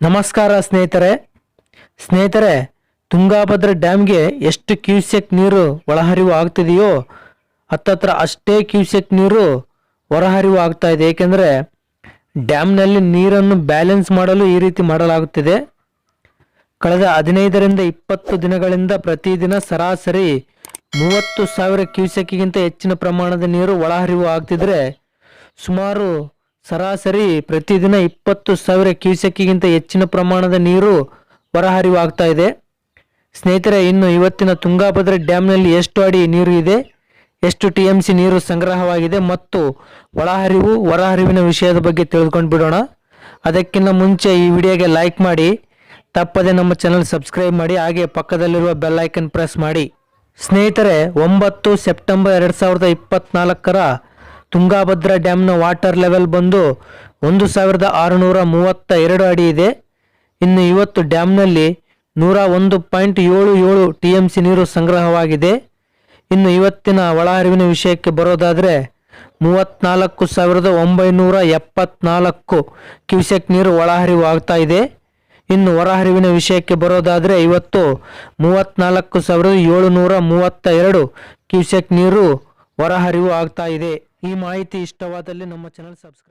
ನಮಸ್ಕಾರ ಸ್ನೇಹಿತರೆ. ಸ್ನೇಹಿತರೆ, ತುಂಗಾಭದ್ರಾ ಡ್ಯಾಮ್ಗೆ ಎಷ್ಟು ಕ್ಯೂಸೆಕ್ ನೀರು ಒಳಹರಿವು ಆಗ್ತಿದೆಯೋ ಹತ್ತತ್ರ ಅಷ್ಟೇ ಕ್ಯೂಸೆಕ್ ನೀರು ಹೊರಹರಿವು ಆಗ್ತಾ ಇದೆ. ಏಕೆಂದರೆ ಡ್ಯಾಮ್ನಲ್ಲಿ ನೀರನ್ನು ಬ್ಯಾಲೆನ್ಸ್ ಮಾಡಲು ಈ ರೀತಿ ಮಾಡಲಾಗುತ್ತಿದೆ. ಕಳೆದ ಹದಿನೈದರಿಂದ ಇಪ್ಪತ್ತು ದಿನಗಳಿಂದ ಪ್ರತಿದಿನ ಸರಾಸರಿ ಮೂವತ್ತು ಸಾವಿರ ಕ್ಯೂಸೆಕ್ಗಿಂತ ಹೆಚ್ಚಿನ ಪ್ರಮಾಣದ ನೀರು ಒಳಹರಿವು ಆಗ್ತಿದ್ರೆ ಸುಮಾರು ಸರಾಸರಿ ಪ್ರತಿದಿನ ಇಪ್ಪತ್ತು ಸಾವಿರ ಕ್ಯೂಸೆಕ್ಗಿಂತ ಹೆಚ್ಚಿನ ಪ್ರಮಾಣದ ನೀರು ಹೊರಹರಿವಾಗ್ತಾ ಇದೆ. ಸ್ನೇಹಿತರೆ, ಇನ್ನು ಇವತ್ತಿನ ತುಂಗಾಭದ್ರಾ ಡ್ಯಾಮ್ನಲ್ಲಿ ಎಷ್ಟು ಅಡಿ ನೀರು ಇದೆ? ಎಷ್ಟು ಟಿ ಎಂ ಸಿ ನೀರು ಸಂಗ್ರಹವಾಗಿದೆ? ಮತ್ತು ಒಳಹರಿವು, ಹೊರಹರಿವಿನ ವಿಷಯದ ಬಗ್ಗೆ ತಿಳ್ಕೊಂಡು ಬಿಡೋಣ. ಅದಕ್ಕಿಂತ ಮುಂಚೆ ಈ ವಿಡಿಯೋಗೆ ಲೈಕ್ ಮಾಡಿ, ತಪ್ಪದೆ ನಮ್ಮ ಚಾನಲ್ ಸಬ್ಸ್ಕ್ರೈಬ್ ಮಾಡಿ, ಹಾಗೆ ಪಕ್ಕದಲ್ಲಿರುವ ಬೆಲ್ ಐಕನ್ ಪ್ರೆಸ್ ಮಾಡಿ. ಸ್ನೇಹಿತರೆ, ಒಂಬತ್ತು ಸೆಪ್ಟೆಂಬರ್ ಎರಡು ಸಾವಿರದ ಇಪ್ಪತ್ನಾಲ್ಕರ ತುಂಗಾಭದ್ರಾ ಡ್ಯಾಮ್ನ ವಾಟರ್ ಲೆವೆಲ್ ಬಂದು ಒಂದು ಸಾವಿರದ ಆರುನೂರ ಮೂವತ್ತ ಎರಡು ಅಡಿ ಇದೆ. ಇನ್ನು ಇವತ್ತು ಡ್ಯಾಮ್ನಲ್ಲಿ ನೂರ ಒಂದು ಪಾಯಿಂಟ್ ಏಳು ಏಳು ಟಿ ಎಂ ಸಿ ನೀರು ಸಂಗ್ರಹವಾಗಿದೆ. ಇನ್ನು ಇವತ್ತಿನ ಒಳಹರಿವಿನ ವಿಷಯಕ್ಕೆ ಬರೋದಾದರೆ ಮೂವತ್ನಾಲ್ಕು ಸಾವಿರದ ಒಂಬೈನೂರ ಎಪ್ಪತ್ನಾಲ್ಕು ಕ್ಯೂಸೆಕ್ ನೀರು ಒಳಹರಿವು ಆಗ್ತಾ ಇದೆ. ಇನ್ನು ಹೊರಹರಿವಿನ ವಿಷಯಕ್ಕೆ ಬರೋದಾದರೆ ಇವತ್ತು ಮೂವತ್ನಾಲ್ಕು ಸಾವಿರದ ಏಳುನೂರ ಮೂವತ್ತ ಎರಡು ಕ್ಯೂಸೆಕ್ ನೀರು ಹೊರಹರಿವು ಆಗ್ತಾ ಇದೆ. ಈ ಮಾಹಿತಿ ಇಷ್ಟವಾದಲ್ಲಿ ನಮ್ಮ ಚಾನಲ್ ಸಬ್ಸ್ಕ್ರೈಬ್